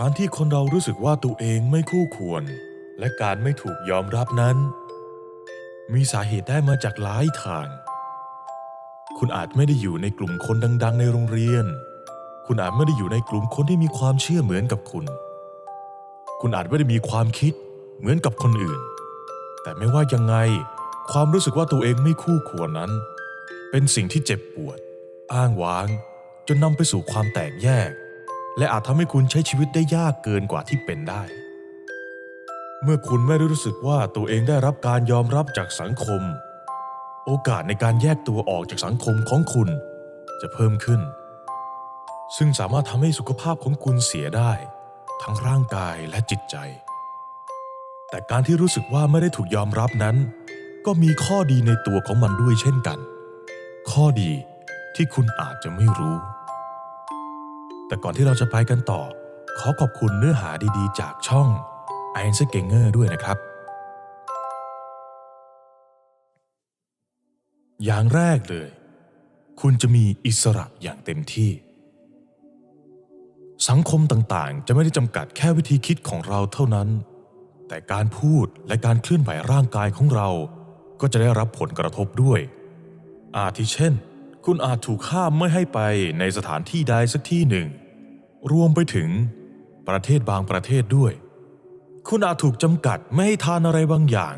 การที่คนเรารู้สึกว่าตัวเองไม่คู่ควร และการไม่ถูกยอมรับนั้น มีสาเหตุได้มาจากหลายทาง คุณอาจไม่ได้อยู่ในกลุ่มคนดัง ๆ ในโรงเรียน คุณอาจไม่ได้อยู่ในกลุ่มคนที่มีความเชื่อเหมือนกับคุณ คุณอาจไม่ได้มีความคิดเหมือนกับคนอื่น แต่ไม่ว่ายังไง ความรู้สึกว่าตัวเองไม่คู่ควรนั้น เป็นสิ่งที่เจ็บปวด อ้างว้าง จนนำไปสู่ความแตกแยก และอาจทำให้คุณใช้ชีวิตได้ยากเกินกว่าที่เป็นได้ เมื่อคุณไม่รู้สึกว่าตัวเองได้รับการยอมรับจากสังคม โอกาสในการแยกตัวออกจากสังคมของคุณจะเพิ่มขึ้น ซึ่งสามารถทำให้สุขภาพของคุณเสียได้ ทั้งร่างกายและจิตใจ แต่การที่รู้สึกว่าไม่ได้ถูกยอมรับนั้น ก็มีข้อดีในตัวของมันด้วยเช่นกัน ข้อดีที่คุณอาจจะไม่รู้ แต่ก่อนที่เราจะไปกันต่อ ขอขอบคุณเนื้อหาดีๆ จากช่อง i อ n s g e n g e r ด้วยนะครับ อย่างแรกเลย คุณจะมีอิสระอย่างเต็มที่ สังคมต่างๆ จะไม่ได้จำกัดแค่วิธีคิดของเราเท่านั้น แต่การพูดและการเคลื่อนไหวร่างกายของเรา ก็จะได้รับผลกระทบด้วย อาทิเช่น คุณอาจถูกห้ามไม่ให้ไปในสถานที่ใดสักที่หนึ่ง รวมไปถึงประเทศบางประเทศด้วย คุณอาจถูกจำกัดไม่ให้ทานอะไรบางอย่าง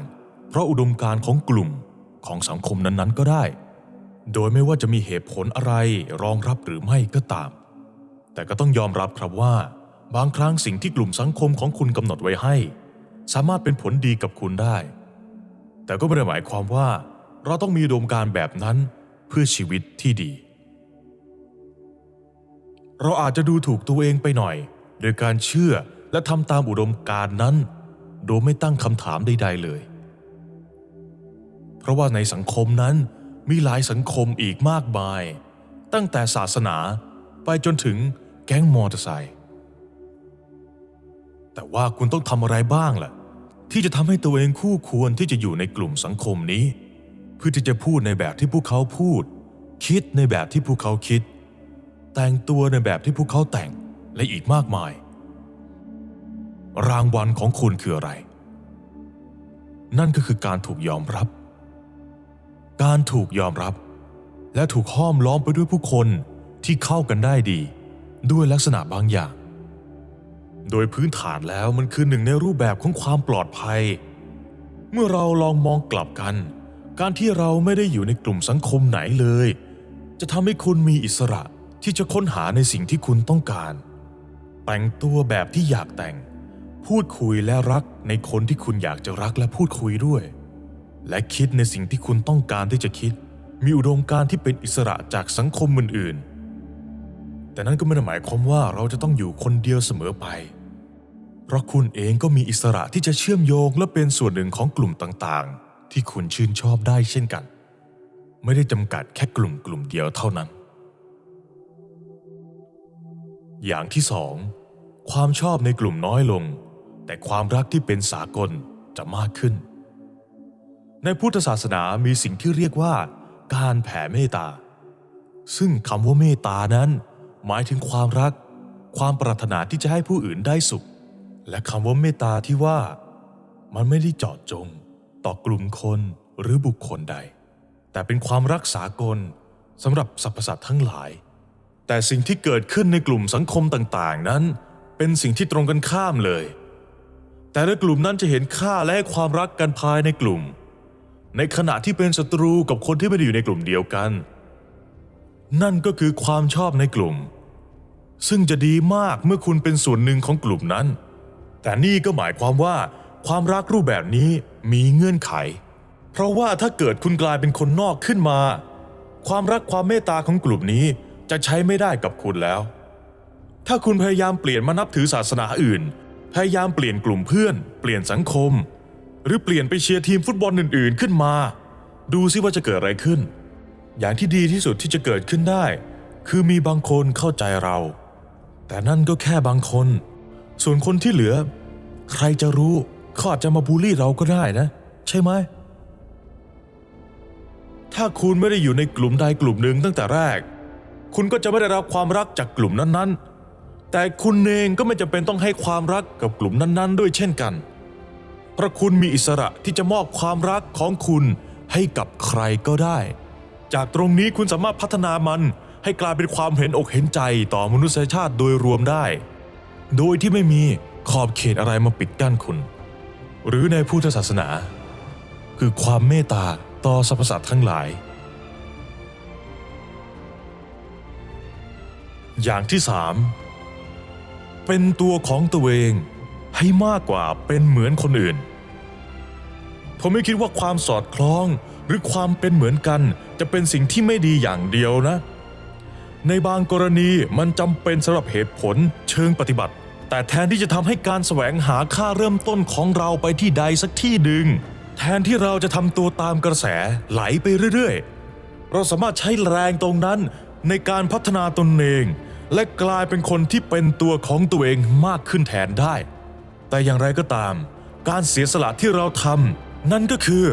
เพราะอุดมการณ์ของกลุ่มของสังคมนั้นๆก็ได้ โดยไม่ว่าจะมีเหตุผลอะไรรองรับหรือไม่ก็ตาม แต่ก็ต้องยอมรับครับว่า บางครั้งสิ่งที่กลุ่มสังคมของคุณกำหนดไว้ให้ สามารถเป็นผลดีกับคุณได้ แต่ก็ไม่ได้หมายความว่า เราต้องมีอุดมการณ์แบบนั้นเพื่อชีวิตที่ดี เราอาจจะดูถูกตัวเองไปหน่อย โดยการเชื่อและทำตามอุดมการณ์นั้น โดยไม่ตั้งคำถามใดๆเลย เพราะว่าในสังคมนั้นมีหลายสังคมอีกมากมาย ตั้งแต่ศาสนาไปจนถึงแก๊งมอเตอร์ไซค์แต่ว่าคุณต้องทำอะไรบ้างล่ะ ที่จะทำให้ตัวเองคู่ควรที่จะอยู่ในกลุ่มสังคมนี้ เพื่อที่จะพูดในแบบที่พวกเขาพูด คิดในแบบที่พวกเขาคิด แต่งตัวในแบบที่พวกเขาแต่งและอีกมากมาย รางวัลของคุณคืออะไร นั่นก็คือการถูกยอมรับ การถูกยอมรับ และถูกห้อมล้อมไปด้วยผู้คนที่เข้ากันได้ดี ด้วยลักษณะบางอย่าง โดยพื้นฐานแล้วมันคือหนึ่งในรูปแบบของความปลอดภัย เมื่อเราลองมองกลับกัน การที่เราไม่ได้อยู่ในกลุ่มสังคมไหนเลย จะทำให้คุณมีอิสระ ที่จะค้นหาในสิ่งที่คุณต้องการ แต่งตัวแบบที่อยากแต่ง พูดคุยและรักในคนที่คุณอยากจะรักและพูดคุยด้วย และคิดในสิ่งที่คุณต้องการที่จะคิด มีอุดมการณ์ที่เป็นอิสระจากสังคมอื่นๆ แต่นั้นก็ไม่ได้หมายความว่าเราจะต้องอยู่คนเดียวเสมอไป เพราะคุณเองก็มีอิสระที่จะเชื่อมโยงและเป็นส่วนหนึ่งของกลุ่มต่างๆ ที่คุณชื่นชอบได้เช่นกัน ไม่ได้จำกัดแค่กลุ่มกลุ่มเดียวเท่านั้น อย่างที่สองความชอบในกลุ่มน้อยลง แต่ความรักที่เป็นสากลจะมากขึ้น ในพุทธศาสนามีสิ่งที่เรียกว่า การแผ่เมตตา ซึ่งคำว่าเมตตานั้น หมายถึงความรัก ความปรารถนาที่จะให้ผู้อื่นได้สุข และคำว่าเมตตาที่ว่า มันไม่ได้เจาะจง ต่อกลุ่มคนหรือบุคคลใด แต่เป็นความรักษากลสำหรับสรรพสัตว์ทั้งหลาย แต่สิ่งที่เกิดขึ้นในกลุ่มสังคมต่างๆ นั้น เป็นสิ่งที่ตรงกันข้ามเลย แต่ละกลุ่มนั้นจะเห็นค่าและให้ความรักกันภายในกลุ่ม ในขณะที่เป็นศัตรูกับคนที่ไม่ได้อยู่ในกลุ่มเดียวกัน นั่นก็คือความชอบในกลุ่ม ซึ่งจะดีมากเมื่อคุณเป็นส่วนหนึ่งของกลุ่มนั้น แต่นี่ก็หมายความว่า ความรักรูปแบบนี้มีเงื่อนไข เพราะว่าถ้าเกิดคุณกลายเป็นคนนอกขึ้นมา ความรักความเมตตาของกลุ่มนี้ จะใช้ไม่ได้กับคุณแล้ว ถ้าคุณพยายามเปลี่ยนมานับถือศาสนาอื่น พยายามเปลี่ยนกลุ่มเพื่อน เปลี่ยนสังคม หรือเปลี่ยนไปเชียร์ทีมฟุตบอลอื่น ๆ ขึ้นมา ดูซิว่าจะเกิดอะไรขึ้น อย่างที่ดีที่สุดที่จะเกิดขึ้นได้ คือมีบางคนเข้าใจเรา แต่นั่นก็แค่บางคน ส่วนคนที่เหลือ ใครจะรู้เขาอาจจะมาบูลลี่เราก็ได้นะ ใช่ไหมถ้าคุณไม่ได้อยู่ในกลุ่มใดกลุ่มหนึ่งตั้งแต่แรก คุณก็จะไม่ได้รับความรักจากกลุ่มนั้นๆ แต่คุณเองก็ไม่จำเป็นต้องให้ความรักกับกลุ่มนั้นๆ ด้วยเช่นกัน เพราะคุณมีอิสระที่จะมอบความรักของคุณให้กับใครก็ได้ จากตรงนี้คุณสามารถพัฒนามันให้กลายเป็นความเห็นอกเห็นใจต่อมนุษยชาติโดยรวมได้ โดยที่ไม่มีขอบเขตอะไรมาปิดกั้นคุณ หรือในพุทธศาสนา คือความเมตตาต่อสรรพสัตว์ทั้งหลาย อย่างที่สามเป็นตัวของตัวเองให้มากกว่าเป็นเหมือนคนอื่น ผมไม่คิดว่าความสอดคล้องหรือความเป็นเหมือนกันจะเป็นสิ่งที่ไม่ดีอย่างเดียวนะ ในบางกรณีมันจำเป็นสำหรับเหตุผลเชิงปฏิบัติ แต่แทนที่จะทำให้การแสวงหาค่าเริ่มต้นของเราไปที่ใดสักที่หนึ่งแทนที่เราจะทำตัวตามกระแสไหลไปเรื่อยๆ เราสามารถใช้แรงตรงนั้นในการพัฒนาตนเอง และกลายเป็นคนที่เป็นตัวของตัวเองมากขึ้นแทนได้ แต่อย่างไรก็ตาม การเสียสละที่เราทำนั่นก็คือ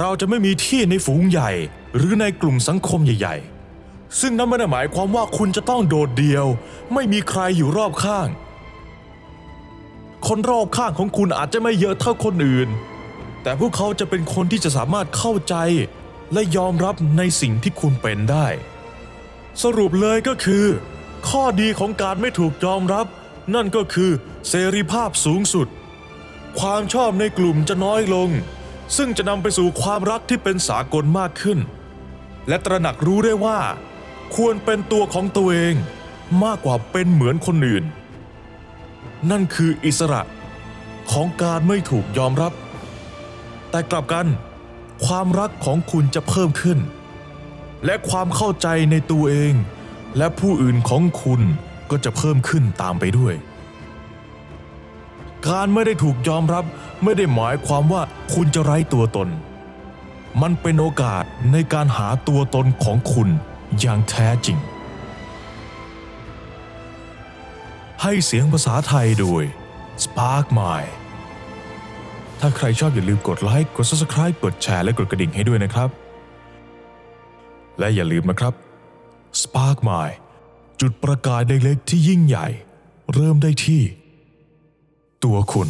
เราจะไม่มีที่ในฝูงใหญ่ หรือในกลุ่มสังคมใหญ่ ๆ ซึ่งนั่นไม่ได้หมายความว่าคุณจะต้องโดดเดี่ยว ไม่มีใครอยู่รอบข้าง คนรอบข้างของคุณอาจจะไม่เยอะเท่าคนอื่น แต่พวกเขาจะเป็นคนที่จะสามารถเข้าใจ และยอมรับในสิ่งที่คุณเป็นได้ สรุปเลยก็คือ ข้อดีของการไม่ถูกยอมรับ นั่นก็คือเสรีภาพสูงสุด ความชอบในกลุ่มจะน้อยลง ซึ่งจะนำไปสู่ความรักที่เป็นสากลมากขึ้น และตระหนักรู้ได้ว่า ควรเป็นตัวของตัวเองมากกว่าเป็นเหมือนคนอื่น นั่นคืออิสระของการไม่ถูกยอมรับ แต่กลับกันความรักของคุณจะเพิ่มขึ้น และความเข้าใจในตัวเอง และผู้อื่นของคุณก็จะเพิ่มขึ้นตามไปด้วย การไม่ได้ถูกยอมรับไม่ได้หมายความว่าคุณจะไร้ตัวตน มันเป็นโอกาสในการหาตัวตนของคุณอย่างแท้จริง ให้เสียงภาษาไทยโดย Spark m i ถ้าใครชอบอย่าลืมกดไลค์ กด Subscribe กดแชร์และกดกระดิ่งให้ด้วยนะครับ และอย่าลืมนะครับ Spark Mind จุดประกายเล็กๆที่ยิ่งใหญ่ เริ่มได้ที่ ตัวคุณ